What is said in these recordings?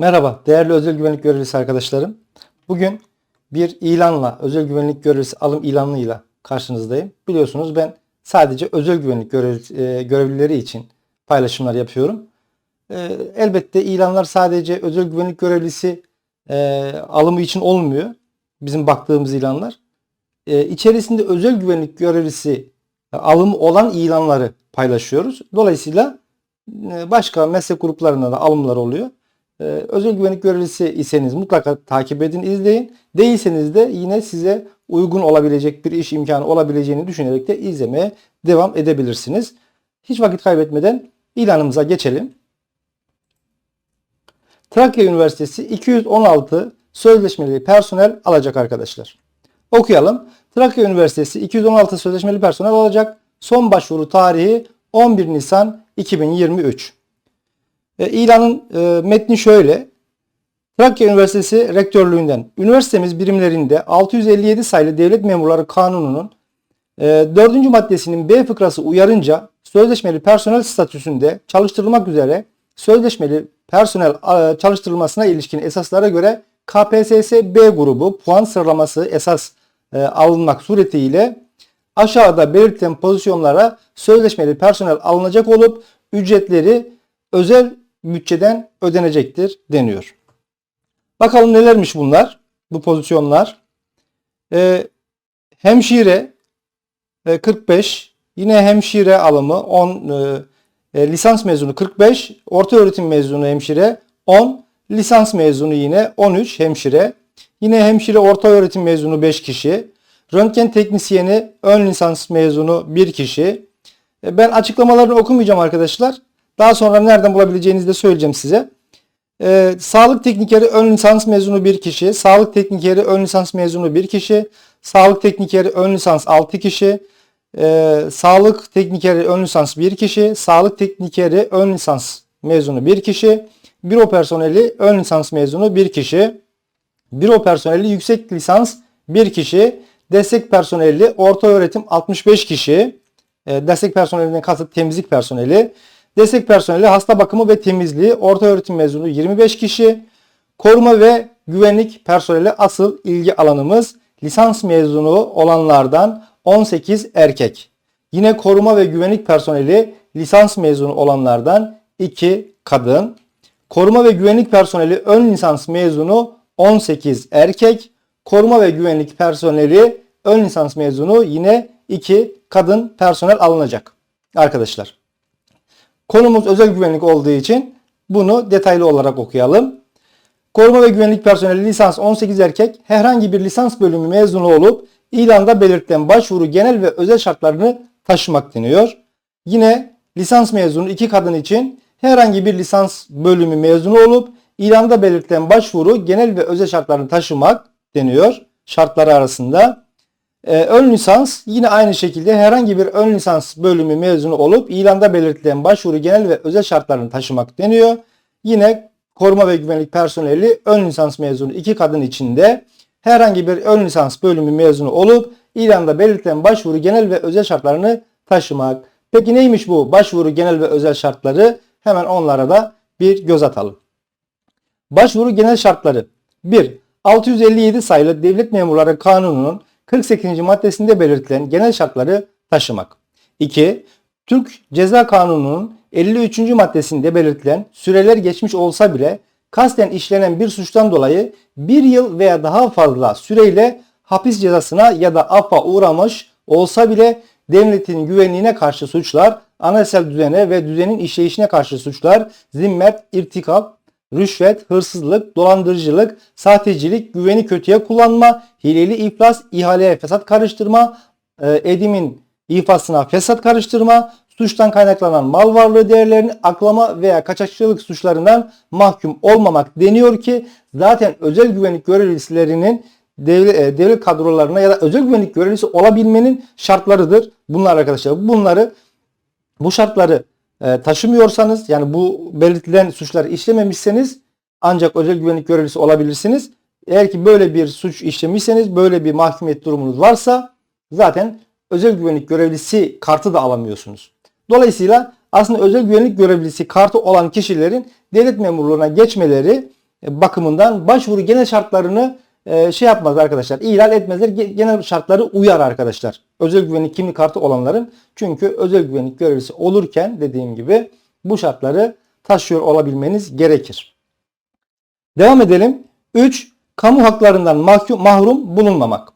Merhaba değerli özel güvenlik görevlisi arkadaşlarım. Bugün bir ilanla, özel güvenlik görevlisi alım ilanıyla karşınızdayım. Biliyorsunuz ben sadece özel güvenlik görev- e, görevlileri için paylaşımlar yapıyorum. E, Elbette ilanlar sadece özel güvenlik görevlisi e, alımı için olmuyor. Bizim baktığımız ilanlar. E, İçerisinde özel güvenlik görevlisi e, alımı olan ilanları paylaşıyoruz. Dolayısıyla e, başka meslek gruplarında da alımlar oluyor. Ee, özel güvenlik görevlisi iseniz mutlaka takip edin, izleyin. Değilseniz de yine size uygun olabilecek bir iş imkanı olabileceğini düşünerek de izlemeye devam edebilirsiniz. Hiç vakit kaybetmeden ilanımıza geçelim. Trakya Üniversitesi 216 sözleşmeli personel alacak arkadaşlar. Okuyalım. Trakya Üniversitesi 216 sözleşmeli personel alacak. Son başvuru tarihi 11 Nisan 2023. E, İlanın e, metni şöyle. Trakya Üniversitesi Rektörlüğünden üniversitemiz birimlerinde 657 sayılı Devlet Memurları Kanunu'nun e, 4. maddesinin B fıkrası uyarınca sözleşmeli personel statüsünde çalıştırılmak üzere sözleşmeli personel e, çalıştırılmasına ilişkin esaslara göre KPSS B grubu puan sıralaması esas e, alınmak suretiyle aşağıda belirtilen pozisyonlara sözleşmeli personel alınacak olup ücretleri özel bütçeden ödenecektir deniyor. Bakalım nelermiş bunlar? Bu pozisyonlar. Ee, hemşire e, 45, yine hemşire alımı 10, e, e, lisans mezunu 45, orta öğretim mezunu hemşire 10, lisans mezunu yine 13 hemşire. Yine hemşire orta öğretim mezunu 5 kişi. Röntgen teknisyeni ön lisans mezunu 1 kişi. E, Ben açıklamalarını okumayacağım arkadaşlar. Daha sonra nereden bulabileceğinizi de söyleyeceğim size. Ee, sağlık teknikeri ön lisans mezunu bir kişi, sağlık teknikeri ön lisans mezunu bir kişi, sağlık teknikeri ön lisans 6 kişi, ee, sağlık teknikeri ön lisans bir kişi, sağlık teknikeri ön lisans mezunu bir kişi, büro personeli ön lisans mezunu bir kişi, büro personeli yüksek lisans bir kişi, destek personeli orta öğretim 65 kişi, Ee, destek personelinden kasıt temizlik personeli, Destek personeli hasta bakımı ve temizliği orta öğretim mezunu 25 kişi. Koruma ve güvenlik personeli asıl ilgi alanımız lisans mezunu olanlardan 18 erkek. Yine koruma ve güvenlik personeli lisans mezunu olanlardan 2 kadın. Koruma ve güvenlik personeli ön lisans mezunu 18 erkek. Koruma ve güvenlik personeli ön lisans mezunu yine 2 kadın personel alınacak. Arkadaşlar. Konumuz özel güvenlik olduğu için bunu detaylı olarak okuyalım. Koruma ve güvenlik personeli lisans 18 erkek herhangi bir lisans bölümü mezunu olup ilanda belirtilen başvuru genel ve özel şartlarını taşımak deniyor. Yine lisans mezunu iki kadın için herhangi bir lisans bölümü mezunu olup ilanda belirtilen başvuru genel ve özel şartlarını taşımak deniyor şartları arasında. Ee, ön lisans yine aynı şekilde herhangi bir ön lisans bölümü mezunu olup ilanda belirtilen başvuru genel ve özel şartlarını taşımak deniyor. Yine koruma ve güvenlik personeli ön lisans mezunu iki kadın içinde herhangi bir ön lisans bölümü mezunu olup ilanda belirtilen başvuru genel ve özel şartlarını taşımak. Peki neymiş bu başvuru genel ve özel şartları? Hemen onlara da bir göz atalım. Başvuru genel şartları 1. 657 sayılı Devlet Memurları Kanunu'nun 48. maddesinde belirtilen genel şartları taşımak. 2. Türk Ceza Kanunu'nun 53. maddesinde belirtilen süreler geçmiş olsa bile kasten işlenen bir suçtan dolayı bir yıl veya daha fazla süreyle hapis cezasına ya da affa uğramış olsa bile devletin güvenliğine karşı suçlar, anayasal düzene ve düzenin işleyişine karşı suçlar, zimmet, irtikap, rüşvet, hırsızlık, dolandırıcılık, sahtecilik, güveni kötüye kullanma, hileli iflas, ihaleye fesat karıştırma, e, edimin ifasına fesat karıştırma, suçtan kaynaklanan mal varlığı değerlerini aklama veya kaçakçılık suçlarından mahkum olmamak deniyor ki zaten özel güvenlik görevlilerinin devlet, e, devlet kadrolarına ya da özel güvenlik görevlisi olabilmenin şartlarıdır. Bunlar arkadaşlar. Bunları bu şartları e, taşımıyorsanız yani bu belirtilen suçları işlememişseniz ancak özel güvenlik görevlisi olabilirsiniz. Eğer ki böyle bir suç işlemişseniz böyle bir mahkumiyet durumunuz varsa zaten özel güvenlik görevlisi kartı da alamıyorsunuz. Dolayısıyla aslında özel güvenlik görevlisi kartı olan kişilerin devlet memurluğuna geçmeleri e, bakımından başvuru genel şartlarını e, şey yapmaz arkadaşlar. ihlal etmezler. Ge- Genel şartları uyar arkadaşlar. Özel güvenlik kimlik kartı olanların. Çünkü özel güvenlik görevlisi olurken dediğim gibi bu şartları taşıyor olabilmeniz gerekir. Devam edelim. 3. Kamu haklarından mahkum, mahrum bulunmamak.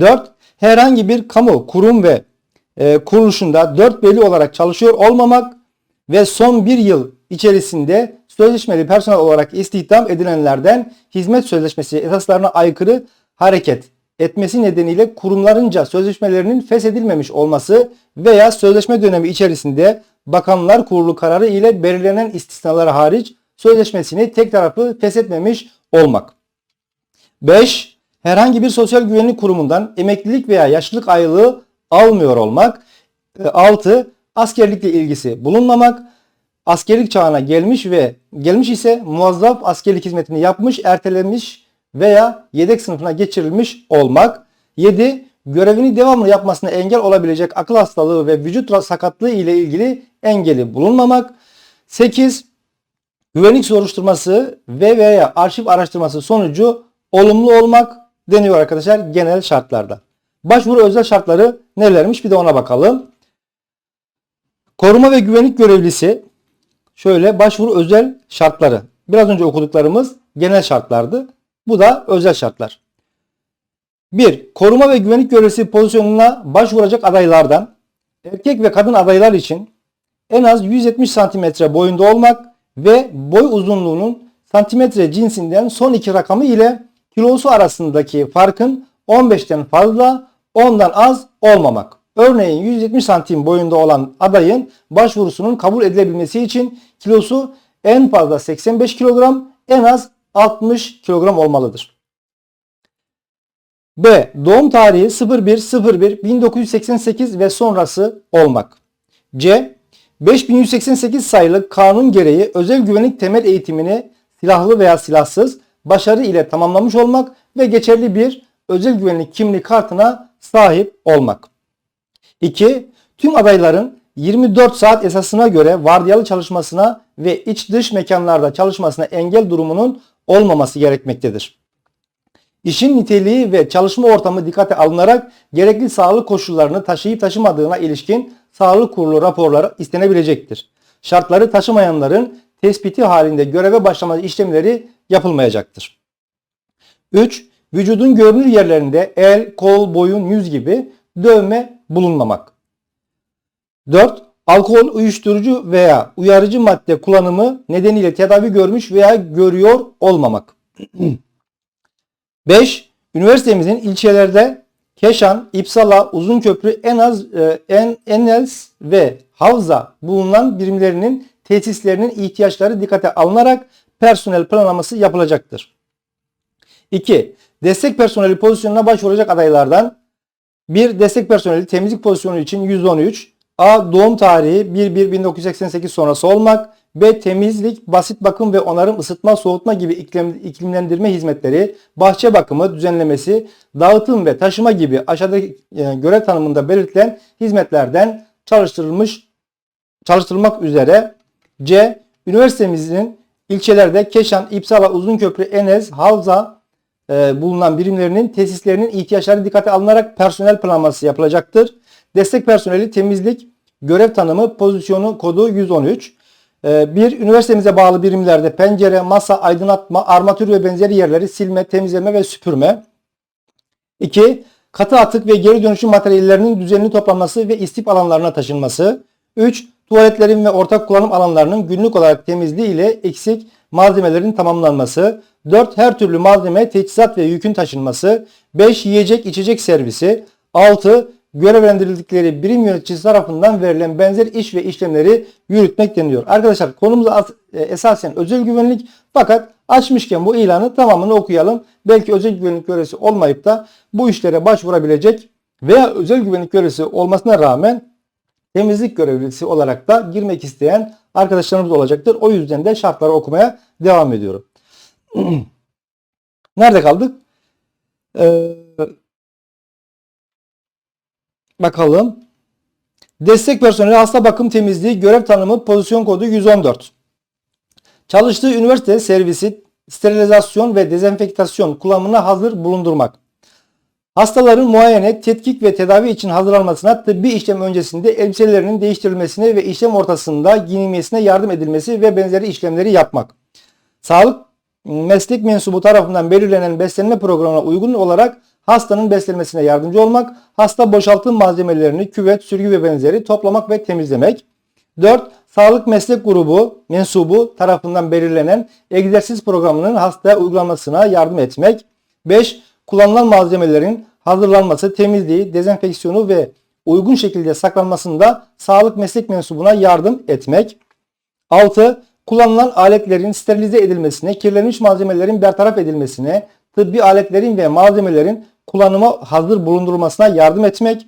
4. Herhangi bir kamu, kurum ve e, kuruluşunda 4 belli olarak çalışıyor olmamak ve son bir yıl içerisinde sözleşmeli personel olarak istihdam edilenlerden hizmet sözleşmesi esaslarına aykırı hareket etmesi nedeniyle kurumlarınca sözleşmelerinin feshedilmemiş olması veya sözleşme dönemi içerisinde Bakanlar Kurulu kararı ile belirlenen istisnalar hariç sözleşmesini tek taraflı feshetmemiş olmak. 5. Herhangi bir sosyal güvenlik kurumundan emeklilik veya yaşlılık aylığı almıyor olmak. 6. Askerlikle ilgisi bulunmamak. Askerlik çağına gelmiş ve gelmiş ise muazzaf askerlik hizmetini yapmış, ertelenmiş veya yedek sınıfına geçirilmiş olmak. 7. Görevini devamlı yapmasına engel olabilecek akıl hastalığı ve vücut sakatlığı ile ilgili engeli bulunmamak. 8. Güvenlik soruşturması ve veya arşiv araştırması sonucu olumlu olmak deniyor arkadaşlar genel şartlarda. Başvuru özel şartları nelermiş bir de ona bakalım. Koruma ve güvenlik görevlisi şöyle başvuru özel şartları. Biraz önce okuduklarımız genel şartlardı. Bu da özel şartlar. 1. Koruma ve güvenlik görevlisi pozisyonuna başvuracak adaylardan erkek ve kadın adaylar için en az 170 cm boyunda olmak ve boy uzunluğunun santimetre cinsinden son iki rakamı ile kilosu arasındaki farkın 15'ten fazla 10'dan az olmamak. Örneğin 170 santim boyunda olan adayın başvurusunun kabul edilebilmesi için kilosu en fazla 85 kilogram en az 60 kilogram olmalıdır. B. Doğum tarihi 01.01.1988 ve sonrası olmak. C. 5188 sayılı kanun gereği özel güvenlik temel eğitimini silahlı veya silahsız başarı ile tamamlamış olmak ve geçerli bir özel güvenlik kimlik kartına sahip olmak. 2. Tüm adayların 24 saat esasına göre vardiyalı çalışmasına ve iç dış mekanlarda çalışmasına engel durumunun olmaması gerekmektedir. İşin niteliği ve çalışma ortamı dikkate alınarak gerekli sağlık koşullarını taşıyıp taşımadığına ilişkin sağlık kurulu raporları istenebilecektir. Şartları taşımayanların tespiti halinde göreve başlama işlemleri yapılmayacaktır. 3. Vücudun görünür yerlerinde el, kol, boyun, yüz gibi dövme bulunmamak. 4. Alkol, uyuşturucu veya uyarıcı madde kullanımı nedeniyle tedavi görmüş veya görüyor olmamak. 5. Üniversitemizin ilçelerde Keşan, İpsala, Uzunköprü, en az e, en Enels ve Havza bulunan birimlerinin tesislerinin ihtiyaçları dikkate alınarak personel planlaması yapılacaktır. 2. Destek personeli pozisyonuna başvuracak adaylardan bir destek personeli temizlik pozisyonu için 113, A. Doğum tarihi 1-1-1988 sonrası olmak, B. Temizlik, basit bakım ve onarım, ısıtma, soğutma gibi iklim, iklimlendirme hizmetleri, bahçe bakımı, düzenlemesi, dağıtım ve taşıma gibi aşağıdaki e, görev tanımında belirtilen hizmetlerden çalıştırılmış çalıştırılmak üzere C. Üniversitemizin ilçelerde Keşan, İpsala, Uzunköprü, Enes, Havza e, bulunan birimlerinin tesislerinin ihtiyaçları dikkate alınarak personel planlaması yapılacaktır. Destek personeli temizlik, görev tanımı, pozisyonu kodu 113. E, bir, üniversitemize bağlı birimlerde pencere, masa, aydınlatma, armatür ve benzeri yerleri silme, temizleme ve süpürme. 2. Katı atık ve geri dönüşüm materyallerinin düzenli toplanması ve istif alanlarına taşınması. 3. Tuvaletlerin ve ortak kullanım alanlarının günlük olarak temizliği ile eksik malzemelerin tamamlanması. 4. Her türlü malzeme, teçhizat ve yükün taşınması. 5. Yiyecek içecek servisi. 6. Görevlendirildikleri birim yöneticisi tarafından verilen benzer iş ve işlemleri yürütmek deniyor. Arkadaşlar konumuz e, esasen özel güvenlik fakat açmışken bu ilanı tamamını okuyalım. Belki özel güvenlik görevlisi olmayıp da bu işlere başvurabilecek veya özel güvenlik görevlisi olmasına rağmen temizlik görevlisi olarak da girmek isteyen arkadaşlarımız olacaktır. O yüzden de şartları okumaya devam ediyorum. Nerede kaldık? Ee, bakalım. Destek personeli hasta bakım temizliği görev tanımı pozisyon kodu 114. Çalıştığı üniversite servisi sterilizasyon ve dezenfektasyon kullanımına hazır bulundurmak. Hastaların muayene, tetkik ve tedavi için hazırlanmasına, tıbbi işlem öncesinde elbiselerinin değiştirilmesine ve işlem ortasında giyinmesine yardım edilmesi ve benzeri işlemleri yapmak. Sağlık meslek mensubu tarafından belirlenen beslenme programına uygun olarak hastanın beslenmesine yardımcı olmak, hasta boşaltım malzemelerini, küvet, sürgü ve benzeri toplamak ve temizlemek. 4. Sağlık meslek grubu mensubu tarafından belirlenen egzersiz programının hastaya uygulanmasına yardım etmek. 5. Kullanılan malzemelerin hazırlanması, temizliği, dezenfeksiyonu ve uygun şekilde saklanmasında sağlık meslek mensubuna yardım etmek. 6. Kullanılan aletlerin sterilize edilmesine, kirlenmiş malzemelerin bertaraf edilmesine, tıbbi aletlerin ve malzemelerin kullanıma hazır bulundurulmasına yardım etmek.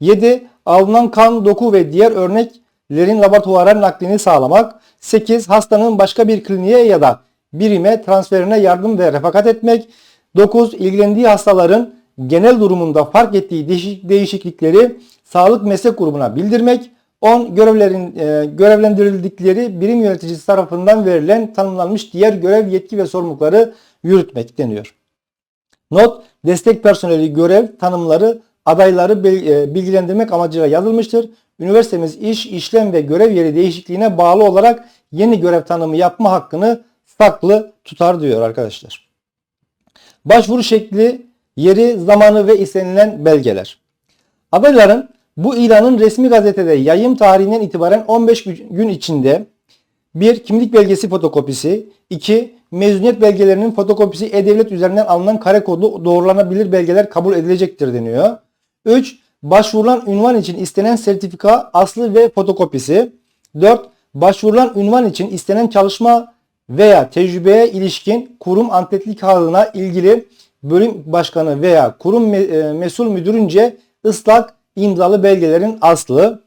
7. Alınan kan, doku ve diğer örneklerin laboratuvara naklini sağlamak. 8. Hastanın başka bir kliniğe ya da birime transferine yardım ve refakat etmek. 9. İlgilendiği hastaların genel durumunda fark ettiği değişik- değişiklikleri sağlık meslek grubuna bildirmek. 10. Görevlerin, e, görevlendirildikleri birim yöneticisi tarafından verilen tanımlanmış diğer görev, yetki ve sorumlulukları yürütmek deniyor. Not, destek personeli görev tanımları adayları e, bilgilendirmek amacıyla yazılmıştır. Üniversitemiz iş, işlem ve görev yeri değişikliğine bağlı olarak yeni görev tanımı yapma hakkını saklı tutar diyor arkadaşlar. Başvuru şekli, yeri, zamanı ve istenilen belgeler. Adayların bu ilanın resmi gazetede yayım tarihinden itibaren 15 gün içinde 1. Kimlik belgesi fotokopisi 2. Mezuniyet belgelerinin fotokopisi E-Devlet üzerinden alınan kare kodu doğrulanabilir belgeler kabul edilecektir deniyor. 3. Başvurulan ünvan için istenen sertifika aslı ve fotokopisi. 4. Başvurulan ünvan için istenen çalışma veya tecrübeye ilişkin kurum anketlik kağıdına ilgili bölüm başkanı veya kurum e, mesul müdürünce ıslak imzalı belgelerin aslı.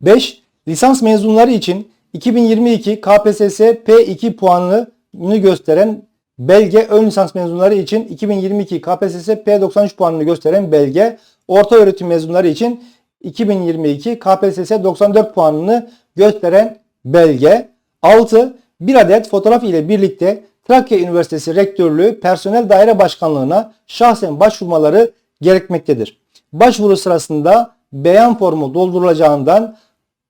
5. Lisans mezunları için 2022 KPSS P2 puanını gösteren belge, ön lisans mezunları için 2022 KPSS P93 puanını gösteren belge, orta öğretim mezunları için 2022 KPSS 94 puanını gösteren belge. 6. Bir adet fotoğraf ile birlikte Trakya Üniversitesi Rektörlüğü Personel Daire Başkanlığı'na şahsen başvurmaları gerekmektedir. Başvuru sırasında beyan formu doldurulacağından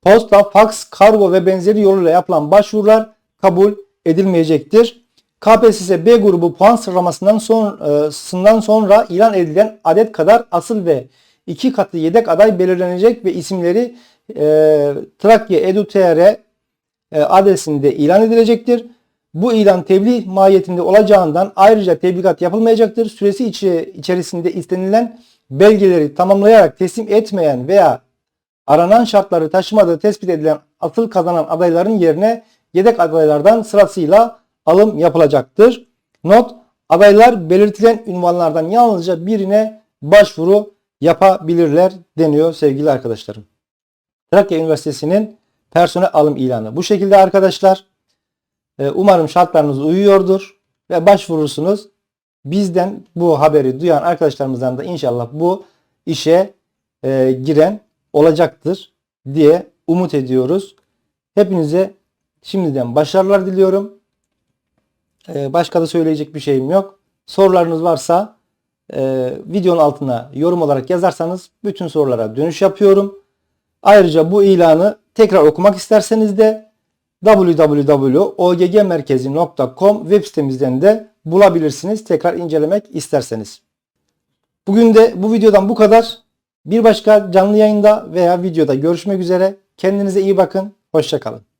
posta, faks, kargo ve benzeri yoluyla yapılan başvurular kabul edilmeyecektir. KPSS B grubu puan sıralamasından son, e, sonra ilan edilen adet kadar asıl ve iki katı yedek aday belirlenecek ve isimleri e, Trakya Edu.tr e, adresinde ilan edilecektir. Bu ilan tebliğ mahiyetinde olacağından ayrıca tebligat yapılmayacaktır. Süresi içi, içerisinde istenilen belgeleri tamamlayarak teslim etmeyen veya aranan şartları taşımadığı tespit edilen atıl kazanan adayların yerine yedek adaylardan sırasıyla alım yapılacaktır. Not, adaylar belirtilen ünvanlardan yalnızca birine başvuru yapabilirler deniyor sevgili arkadaşlarım. Trakya Üniversitesi'nin personel alım ilanı. Bu şekilde arkadaşlar. Ee, Umarım şartlarınız uyuyordur ve başvurursunuz. Bizden bu haberi duyan arkadaşlarımızdan da inşallah bu işe e, giren olacaktır diye umut ediyoruz. Hepinize şimdiden başarılar diliyorum. Ee, başka da söyleyecek bir şeyim yok. Sorularınız varsa e, videonun altına yorum olarak yazarsanız bütün sorulara dönüş yapıyorum. Ayrıca bu ilanı tekrar okumak isterseniz de www.oggmerkezi.com web sitemizden de bulabilirsiniz. Tekrar incelemek isterseniz. Bugün de bu videodan bu kadar. Bir başka canlı yayında veya videoda görüşmek üzere. Kendinize iyi bakın. Hoşçakalın.